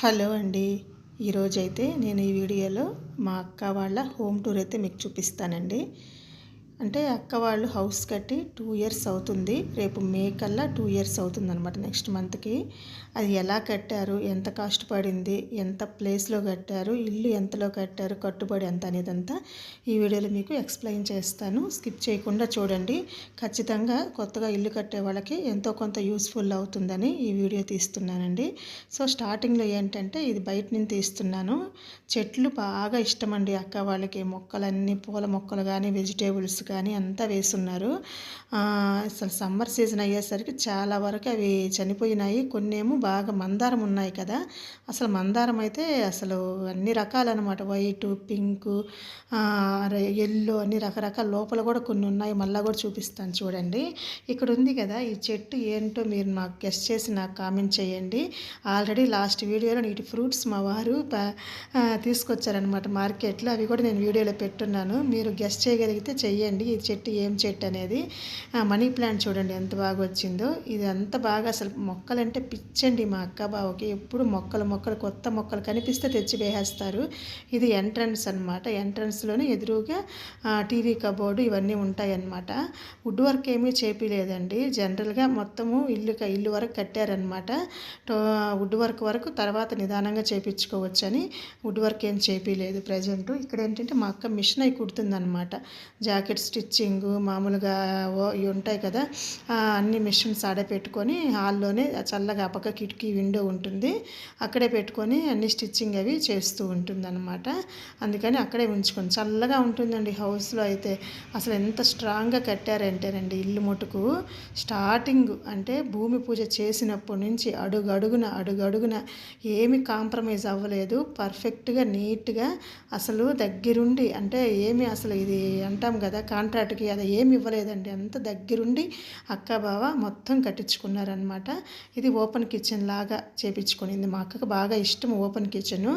Hello అండి. ఈరోజైతే నేను ఈ వీడియోలో మా అక్క వాళ్ళ హోమ్ టూర్ అయితే మీకు చూపిస్తానండి. అంటే అక్క వాళ్ళు హౌస్ కట్టి టూ ఇయర్స్ అవుతుంది. రేపు మే కల్లా టూ ఇయర్స్ అవుతుంది అనమాట నెక్స్ట్ మంత్కి. అది ఎలా కట్టారు? ఎంత కాస్ట్ పడింది? ఎంత ప్లేస్లో కట్టారు? ఇల్లు ఎంతలో కట్టారు? కట్టుబడి ఎంత అనేది అంతా ఈ వీడియోలో మీకు ఎక్స్ప్లెయిన్ చేస్తాను. స్కిప్ చేయకుండా చూడండి. ఖచ్చితంగా కొత్తగా ఇల్లు కట్టే వాళ్ళకి ఎంతో కొంత యూస్ఫుల్ అవుతుందని ఈ వీడియో తీస్తున్నానండి. సో స్టార్టింగ్లో ఏంటంటే ఇది బయట నుంచి తీస్తున్నాను. చెట్లు బాగా ఇష్టం అండి అక్క వాళ్ళకి. మొక్కలన్నీ పూల మొక్కలు కానీ వెజిటేబుల్స్ కానీ అంతా వేస్తున్నారు. అసలు సమ్మర్ సీజన్ అయ్యేసరికి చాలా వరకు అవి చనిపోయినాయి. కొన్ని ఏమో బాగా మందారం ఉన్నాయి కదా. అసలు మందారం అయితే అసలు అన్ని రకాలన్నమాట. వైట్ పింక్ ఎల్లో అన్ని రకరకాల లోపల కూడా కొన్ని ఉన్నాయి. మళ్ళీ కూడా చూపిస్తాను చూడండి. ఇక్కడ ఉంది కదా ఈ చెట్టు ఏంటో మీరు నాకు గెస్ట్ చేసి నాకు కామెంట్ చేయండి. ఆల్రెడీ లాస్ట్ వీడియోలో నీటి ఫ్రూట్స్ మా వారు తీసుకొచ్చారనమాట మార్కెట్లో. అవి కూడా నేను వీడియోలో పెట్టున్నాను. మీరు గెస్ట్ చేయగలిగితే చెయ్యండి. చూడండి. ఈ చెట్టు ఏం చెట్టు అనేది? మనీ ప్లాంట్ చూడండి ఎంత బాగా వచ్చిందో. ఇది అంత బాగా అసలు మొక్కలంటే పిచ్చండి మా అక్క బావకి. ఎప్పుడు మొక్కలు మొక్కలు కొత్త మొక్కలు కనిపిస్తే తెచ్చి వేసేస్తారు. ఇది ఎంట్రన్స్ అనమాట ఎంట్రన్స్లోనే ఎదురుగా టీవీ కబోర్డు ఇవన్నీ ఉంటాయన్నమాట. వుడ్ వర్క్ ఏమీ చేపిలేదండి. జనరల్గా మొత్తము ఇల్లు ఇల్లు వరకు కట్టారనమాట వుడ్ వర్క్ వరకు తర్వాత నిదానంగా చేపించుకోవచ్చు అని వుడ్ వర్క్ ఏం చేపిలేదు ప్రజెంట్. ఇక్కడ ఏంటంటే మా అక్క మిషన్ అయి కుడుతుందనమాట జాకెట్స్ స్టిచ్చింగ్ మామూలుగా ఇవి ఉంటాయి కదా అన్ని మిషన్స్ ఆడే పెట్టుకొని హాల్లోనే చల్లగా పక్క కిటికీ విండో ఉంటుంది. అక్కడే పెట్టుకొని అన్ని స్టిచ్చింగ్ అవి చేస్తూ ఉంటుందన్నమాట. అందుకని అక్కడే ఉంచుకొని. చల్లగా ఉంటుందండి హౌస్లో అయితే. అసలు ఎంత స్ట్రాంగ్గా కట్టారంటేనండి ఇల్లు ముటుకు స్టార్టింగ్ అంటే భూమి పూజ చేసినప్పటి నుంచి అడుగు అడుగున అడుగు అడుగున ఏమి కాంప్రమైజ్ అవ్వలేదు. పర్ఫెక్ట్గా నీట్గా అసలు దగ్గరుండి అంటే ఏమి అసలు ఇది అంటాం కదా కాంట్రాక్ట్కి అది ఏమి ఇవ్వలేదండి. అంత దగ్గరుండి అక్క బావ మొత్తం కట్టించుకున్నారనమాట ఇది ఓపెన్ కిచెన్ లాగా చేపించుకునింది మా అక్కకు బాగా ఇష్టం ఓపెన్ కిచెన్.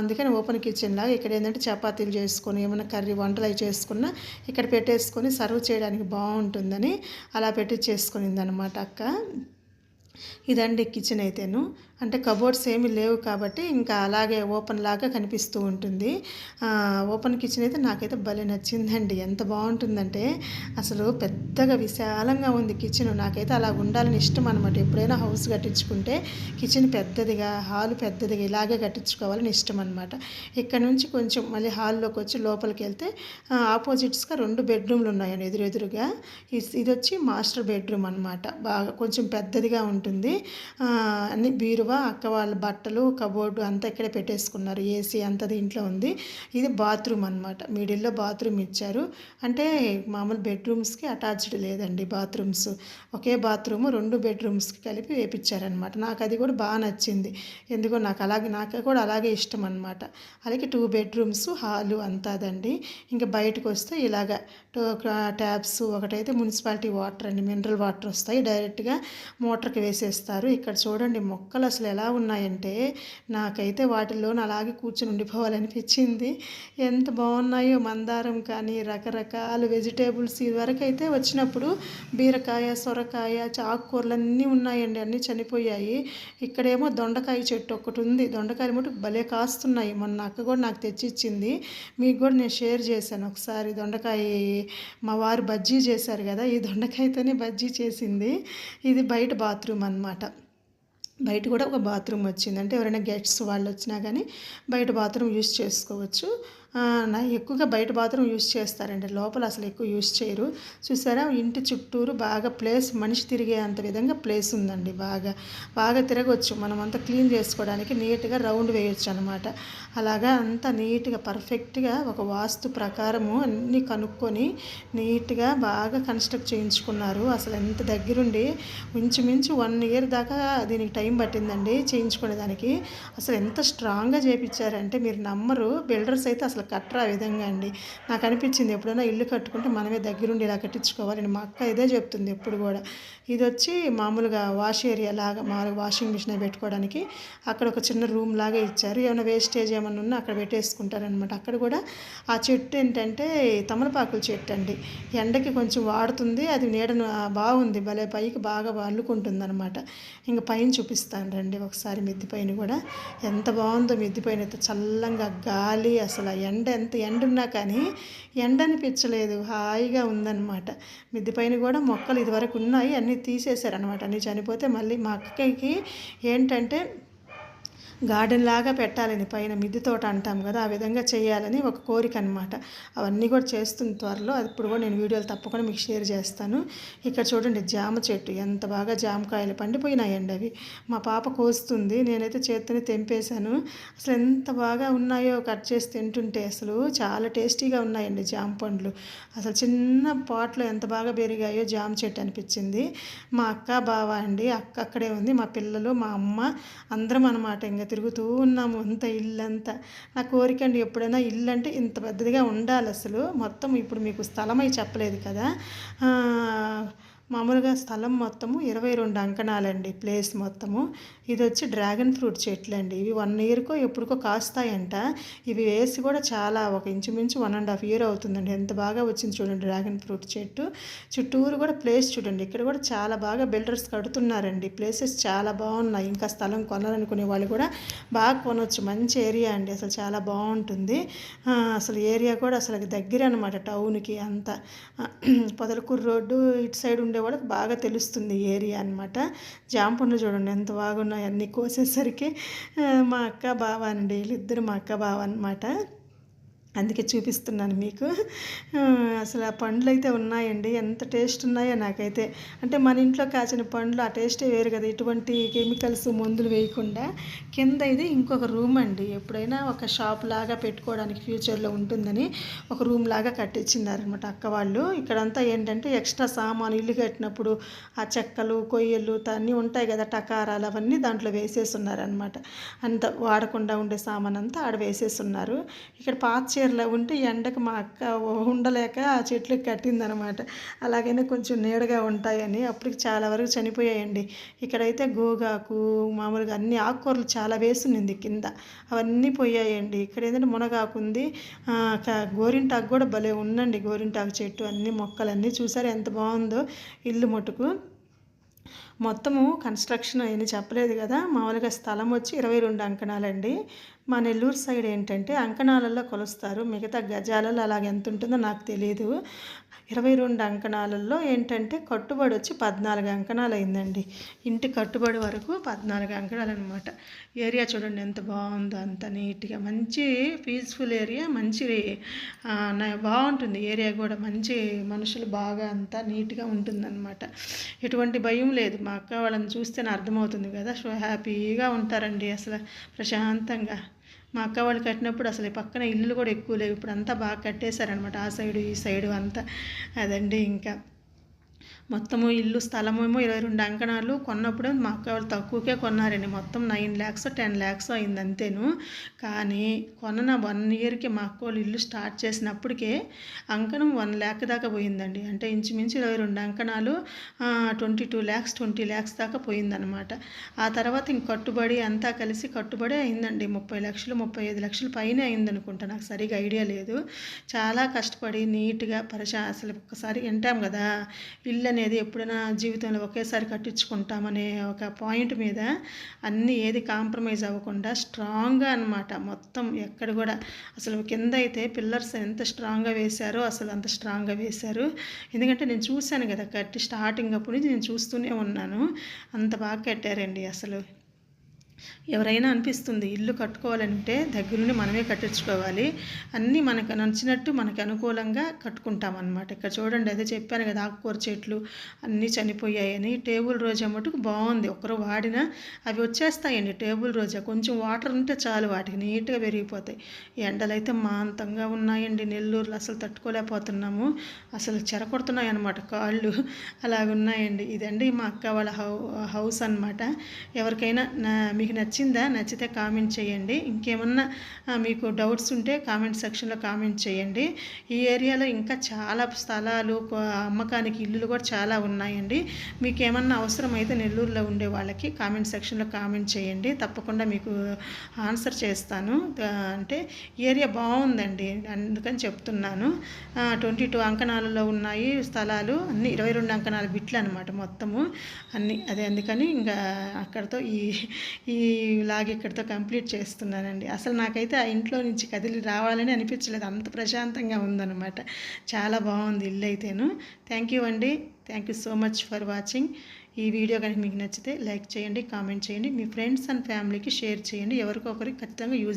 అందుకని ఓపెన్ కిచెన్ లాగా ఇక్కడ ఏంటంటే చపాతీలు చేసుకొని ఏమైనా కర్రీ వంటలు అవి చేసుకున్నా ఇక్కడ పెట్టేసుకొని సర్వ్ చేయడానికి బాగుంటుందని అలా పెట్టి చేసుకునింది అనమాట అక్క. ఇదండి కిచెన్ అయితేను. అంటే కబోర్డ్స్ ఏమీ లేవు కాబట్టి ఇంకా అలాగే ఓపెన్ లాగా కనిపిస్తూ ఉంటుంది. ఓపెన్ కిచెన్ అయితే నాకైతే భలే నచ్చిందండి. ఎంత బాగుంటుందంటే అసలు పెద్దగా విశాలంగా ఉంది కిచెన్. నాకైతే అలా ఉండాలని ఇష్టం అనమాట ఎప్పుడైనా హౌస్ కట్టించుకుంటే కిచెన్ పెద్దదిగా హాల్ పెద్దదిగా ఇలాగే కట్టించుకోవాలని ఇష్టం అనమాట ఇక్కడ నుంచి కొంచెం మళ్ళీ హాల్లోకి వచ్చి లోపలికి వెళ్తే ఆపోజిట్స్గా రెండు బెడ్రూమ్లు ఉన్నాయని ఎదురెదురుగా. ఇది వచ్చి మాస్టర్ బెడ్రూమ్ అనమాట బాగా కొంచెం పెద్దదిగా ఉంటుంది. అన్ని బీరు ఎక్కువ అక్క వాళ్ళ బట్టలు కబోర్డు అంతా ఇక్కడే పెట్టేసుకున్నారు. ఏసీ అంతా దీంట్లో ఉంది. ఇది బాత్రూమ్ అనమాట మిడిల్లో బాత్రూమ్ ఇచ్చారు. అంటే మామూలు బెడ్రూమ్స్కి అటాచ్డ్ లేదండి బాత్రూమ్స్. ఒకే బాత్రూమ్ రెండు బెడ్రూమ్స్కి కలిపి వేపించారనమాట నాకు అది కూడా బాగా నచ్చింది. ఎందుకో నాకు అలాగే నాకు కూడా అలాగే ఇష్టం అనమాట అలాగే టూ బెడ్రూమ్స్ హాలు అంతాదండి. ఇంకా బయటకు వస్తే ఇలాగ ట్యాప్స్ ఒకటైతే మున్సిపాలిటీ వాటర్ అండి. మినరల్ వాటర్ వస్తాయి. డైరెక్ట్గా మోటార్కి వేసేస్తారు. ఇక్కడ చూడండి మొక్కలు అసలు ఎలా ఉన్నాయంటే నాకైతే వాటిల్లో అలాగే కూర్చొని ఉండిపోవాలనిపించింది. ఎంత బాగున్నాయో మందారం కానీ రకరకాల వెజిటేబుల్స్ ఇదివరకు అయితే వచ్చినప్పుడు బీరకాయ సొరకాయ చాకుకూరలు అన్నీ ఉన్నాయండి అన్నీ చనిపోయాయి. ఇక్కడేమో దొండకాయ చెట్టు ఒకటి ఉంది. దొండకాయలు మటు భలే కాస్తున్నాయి. మొన్న అక్క కూడా నాకు తెచ్చిచ్చింది. మీకు కూడా నేను షేర్ చేశాను. ఒకసారి దొండకాయ మా వారు బజ్జీ చేశారు కదా ఈ దొండకాయతోనే బజ్జీ చేసింది. ఇది బయట బాత్రూమ్ అనమాట బయట కూడా ఒక బాత్రూమ్ వచ్చింది. అంటే ఎవరైనా గెస్ట్స్ వాళ్ళు వచ్చినా కానీ బయట బాత్రూమ్ యూస్ చేసుకోవచ్చు. ఎక్కువగా బయట బాత్రూమ్ యూస్ చేస్తారండి. లోపల అసలు ఎక్కువ యూస్ చేయరు. చూసారా? ఇంటి చుట్టూరు బాగా ప్లేస్ మనిషి తిరిగే అంత విధంగా ప్లేస్ ఉందండి బాగా. బాగా తిరగవచ్చు మనం అంతా క్లీన్ చేసుకోవడానికి నీట్గా రౌండ్ వేయచ్చు అనమాట అలాగా అంతా నీట్గా పర్ఫెక్ట్గా ఒక వాస్తు ప్రకారము అన్నీ కనుక్కొని నీట్గా బాగా కన్స్ట్రక్ట్ చేయించుకున్నారు. అసలు ఎంత దగ్గరుండి ఇంచుమించు వన్ ఇయర్ దాకా దీనికి టైం పట్టిందండి చేయించుకునే దానికి అసలు ఎంత స్ట్రాంగ్గా చేయించారంటే మీరు నమ్మరు. బిల్డర్స్ అయితే అసలు అసలు కట్టరు ఆ విధంగా అండి. నాకు అనిపించింది ఎప్పుడైనా ఇల్లు కట్టుకుంటే మనమే దగ్గరుండి ఇలా కట్టించుకోవాలని మా అక్క ఇదే చెప్తుంది ఎప్పుడు కూడా. ఇది వచ్చి మామూలుగా వాష్ ఏరియా లాగా మామూలుగా వాషింగ్ మిషన్ పెట్టుకోవడానికి అక్కడ ఒక చిన్న రూమ్ లాగా ఇచ్చారు. ఏమైనా వేస్టేజ్ ఏమైనా ఉన్నా అక్కడ పెట్టేసుకుంటారనమాట అక్కడ కూడా ఆ చెట్టు ఏంటంటే తమలపాకుల చెట్టు అండి. ఎండకి కొంచెం వాడుతుంది అది నీడను బాగుంది. భలే పైకి బాగా అల్లుకుంటుంది అనమాట ఇంకా పైన చూపిస్తాను రండి ఒకసారి మిద్ది పైన కూడా. ఎంత బాగుందో మిద్ది పైన అయితే చల్లంగా గాలి అసలు ఎండ ఎంత ఎండ ఉన్నా కానీ ఎండ అనిపించలేదు హాయిగా ఉందన్నమాట. మిద్ది పైన కూడా మొక్కలు ఇదివరకు ఉన్నాయి. అన్నీ తీసేశారనమాట అన్నీ చనిపోతే మళ్ళీ మా అక్కకి ఏంటంటే గార్డెన్ లాగా పెట్టాలని పైన మిద్దె తోట అంటాం కదా ఆ విధంగా చేయాలని ఒక కోరిక అనమాట అవన్నీ కూడా చేస్తుంది త్వరలో అది ఇప్పుడు కూడా నేను వీడియోలు తప్పకుండా మీకు షేర్ చేస్తాను. ఇక్కడ చూడండి జామ చెట్టు ఎంత బాగా జామకాయలు పండిపోయినాయండి అవి. మా పాప కోస్తుంది నేనైతే చేతిని తెంపేశాను. అసలు ఎంత బాగా ఉన్నాయో కట్ చేసి తింటుంటే అసలు చాలా టేస్టీగా ఉన్నాయండి జామ పండ్లు. అసలు చిన్న పాట్లో ఎంత బాగా పెరిగాయో జామ చెట్టు అనిపించింది. మా అక్క బావ అండి అక్క అక్కడే ఉంది మా పిల్లలు మా అమ్మ అందరం అనమాట ఇంకా తిరుగుతూ ఉన్నాము అంత ఇల్లు అంతా నా కోరిక అండి ఎప్పుడైనా ఇల్లు అంటే ఇంత పెద్దదిగా ఉండాలి అసలు. మొత్తం ఇప్పుడు మీకు స్థలమై చెప్పలేదు కదా. మామూలుగా స్థలం మొత్తము ఇరవై రెండు అంకణాలండి ప్లేస్ మొత్తము. ఇది వచ్చి డ్రాగన్ ఫ్రూట్ చెట్లు అండి ఇవి వన్ ఇయర్కో ఎప్పుడుకో కాస్తాయంట. ఇవి వేసి కూడా చాలా ఒక ఇంచుమించు వన్ అండ్ హాఫ్ ఇయర్ అవుతుందండి. ఎంత బాగా వచ్చింది చూడండి డ్రాగన్ ఫ్రూట్ చెట్టు. చుట్టూరు కూడా ప్లేస్ చూడండి. ఇక్కడ కూడా చాలా బాగా బిల్డర్స్ కడుతున్నారండి. ప్లేసెస్ చాలా బాగున్నాయి. ఇంకా స్థలం కొనాలనుకునే వాళ్ళు కూడా బాగా కొనవచ్చు మంచి ఏరియా అండి. అసలు చాలా బాగుంటుంది. అసలు ఏరియా కూడా అసలు దగ్గర అనమాట టౌన్కి అంతా. పొదలకూరు రోడ్డు ఇటు సైడ్ ఉండే వాళ్ళకి బాగా తెలుస్తుంది ఏరియా అనమాట జాంపండ్లు చూడండి ఎంత బాగున్నాయి అన్నీ కోసేసరికి. మా అక్క బావ అండి వీళ్ళిద్దరు మా అక్క బావ అనమాట అందుకే చూపిస్తున్నాను మీకు. అసలు ఆ పండ్లు అయితే ఉన్నాయండి. ఎంత టేస్ట్ ఉన్నాయో నాకైతే. అంటే మన ఇంట్లో కాచిన పండ్లు ఆ టేస్టే వేరు కదా. ఇటువంటి కెమికల్స్ మందులు వేయకుండా కింద ఇది ఇంకొక రూమ్ అండి. ఎప్పుడైనా ఒక షాప్ లాగా పెట్టుకోవడానికి ఫ్యూచర్లో ఉంటుందని ఒక రూమ్ లాగా కట్టించినారనమాట అక్క వాళ్ళు. ఇక్కడంతా ఏంటంటే ఎక్స్ట్రా సామాను ఇల్లు కట్టినప్పుడు ఆ చెక్కలు కొయ్యలు అన్నీ ఉంటాయి కదా టకారాలు అవన్నీ దాంట్లో వేసేస్తున్నారనమాట అంత వాడకుండా ఉండే సామాన్ అంతా ఆడ వేసేస్తున్నారు ఇక్కడ పాత చీరలో ఉంటే ఎండకు మా అక్క ఉండలేక ఆ చెట్లకు కట్టిందనమాట. అలాగైనా కొంచెం నీడగా ఉంటాయని అప్పటికి చాలా వరకు చనిపోయాయండి. ఇక్కడైతే గోగాకు మామూలుగా అన్ని ఆకుకూరలు చాలా వేసునింది కింద. అవన్నీ పోయాయండి. ఇక్కడ ఏంటంటే మునగాకు ఉంది. గోరింటాకు కూడా భలే ఉందండి గోరింటాకు చెట్టు అన్ని మొక్కలన్నీ. చూసారు ఎంత బాగుందో ఇల్లు మటుకు. మొత్తము కన్స్ట్రక్షన్ అయ్యని చెప్పలేదు కదా. మామూలుగా స్థలం వచ్చి ఇరవై రెండు అంకణాలండి. మా నెల్లూరు సైడ్ ఏంటంటే అంకణాలలో కొలుస్తారు. మిగతా గజాలలో అలాగ ఎంత ఉంటుందో నాకు తెలియదు ఇరవై రెండు అంకణాలలో ఏంటంటే కట్టుబడి వచ్చి పద్నాలుగు అంకణాలు అయిందండి. ఇంటి కట్టుబడి వరకు పద్నాలుగు అంకణాలు అనమాట ఏరియా చూడండి ఎంత బాగుందో అంత నీట్గా. మంచి పీస్ఫుల్ ఏరియా మంచి బాగుంటుంది. ఏరియా కూడా మంచి మనుషులు బాగా అంతా నీట్గా ఉంటుందన్నమాట. ఎటువంటి భయం లేదు. మా అక్క వాళ్ళని చూస్తేనే అర్థమవుతుంది కదా. సో హ్యాపీగా ఉంటారండి అసలు ప్రశాంతంగా. మా అక్క వాళ్ళు కట్టినప్పుడు అసలు పక్కన ఇల్లు కూడా ఎక్కువ లేవు. ఇప్పుడు అంతా బాగా కట్టేశారనమాట ఆ సైడు ఈ సైడు అంతా. అదండి ఇంకా. మొత్తము ఇల్లు స్థలమేమో ఇరవై రెండు అంకణాలు కొన్నప్పుడు మా అక్క వాళ్ళు తక్కువకే కొన్నారండి. మొత్తం నైన్ ల్యాక్స్ టెన్ ల్యాక్స్ అయింది అంతేను. కానీ కొన్న వన్ ఇయర్కి మా అక్క వాళ్ళు ఇల్లు స్టార్ట్ చేసినప్పటికే అంకణం వన్ ల్యాక్ దాకా పోయిందండి. అంటే ఇంచుమించు ఇరవై రెండు అంకణాలు twenty two lakhs twenty lakhs దాకా పోయిందనమాట ఆ తర్వాత ఇంక కట్టుబడి అంతా కలిసి కట్టుబడి అయిందండి. ముప్పై లక్షలు ముప్పై ఐదు లక్షలు పైన అయిందనుకుంటా. నాకు సరిగా ఐడియా లేదు. చాలా కష్టపడి నీట్గా పరిశా అసలు ఒక్కసారి వింటాం కదా. ఇల్లు అనేది ఎప్పుడైనా జీవితంలో ఒకేసారి కట్టించుకుంటామనే ఒక పాయింట్ మీద అన్నీ ఏది కాంప్రమైజ్ అవ్వకుండా స్ట్రాంగ్గా అనమాట మొత్తం ఎక్కడ కూడా అసలు కింద అయితే పిల్లర్స్ ఎంత స్ట్రాంగ్గా వేశారో అసలు అంత స్ట్రాంగ్గా వేశారు. ఎందుకంటే నేను చూశాను కదా కట్టి స్టార్టింగ్ అప్పటి నుంచి నేను చూస్తూనే ఉన్నాను. అంత బాగా కట్టారండి అసలు. ఎవరైనా అనిపిస్తుంది ఇల్లు కట్టుకోవాలంటే దగ్గరుండి మనమే కట్టించుకోవాలి. అన్నీ మనకు నచ్చినట్టు మనకు అనుకూలంగా కట్టుకుంటామన్నమాట. ఇక్కడ చూడండి అదే చెప్పాను కదా ఆకుకూర చెట్లు అన్నీ చనిపోయాయని టేబుల్ రోజా మటుకు బాగుంది. ఒకరు వాడినా అవి వచ్చేస్తాయండి టేబుల్ రోజా. కొంచెం వాటర్ ఉంటే చాలు వాటికి నీట్గా పెరిగిపోతాయి. ఎండలు అయితే మాంతంగా ఉన్నాయండి. నెల్లూరులో అసలు తట్టుకోలేకపోతున్నాము. అసలు చెరకొడుతున్నాయి అనమాట కాళ్ళు. అలాగున్నాయండి. ఇదండి మా అక్క వాళ్ళ హౌ హౌస్ అనమాట ఎవరికైనా నా మీకు మీకు నచ్చిందా నచ్చితే కామెంట్ చేయండి. ఇంకేమన్నా మీకు డౌట్స్ ఉంటే కామెంట్ సెక్షన్లో కామెంట్ చేయండి. ఈ ఏరియాలో ఇంకా చాలా స్థలాలు అమ్మకానికి ఇల్లులు కూడా చాలా ఉన్నాయండి. మీకు ఏమన్నా అవసరం అయితే నెల్లూరులో ఉండే వాళ్ళకి కామెంట్ సెక్షన్లో కామెంట్ చేయండి. తప్పకుండా మీకు ఆన్సర్ చేస్తాను. అంటే ఏరియా బాగుందండి అందుకని చెప్తున్నాను. ట్వంటీ టూ అంకణాలలో ఉన్నాయి స్థలాలు అన్ని ఇరవై రెండు అంకణాల బిట్లు అనమాట మొత్తము. అన్ని అదే అందుకని ఇంకా అక్కడతో ఈ ఈ లాగ్ ఇక్కడితో కంప్లీట్ చేస్తున్నానండి. అసలు నాకైతే ఆ ఇంట్లో నుంచి కదిలి రావాలని అనిపించలేదు. అంత ప్రశాంతంగా ఉందన్నమాట. చాలా బాగుంది ఇల్లు అయితేను. థ్యాంక్ యూ అండి. Thank you so much for watching ఈ వీడియో కనుక మీకు నచ్చితే లైక్ చేయండి కామెంట్ చేయండి. మీ ఫ్రెండ్స్ అండ్ ఫ్యామిలీకి షేర్ చేయండి. ఎవరికొకరికి ఖచ్చితంగా యూజ్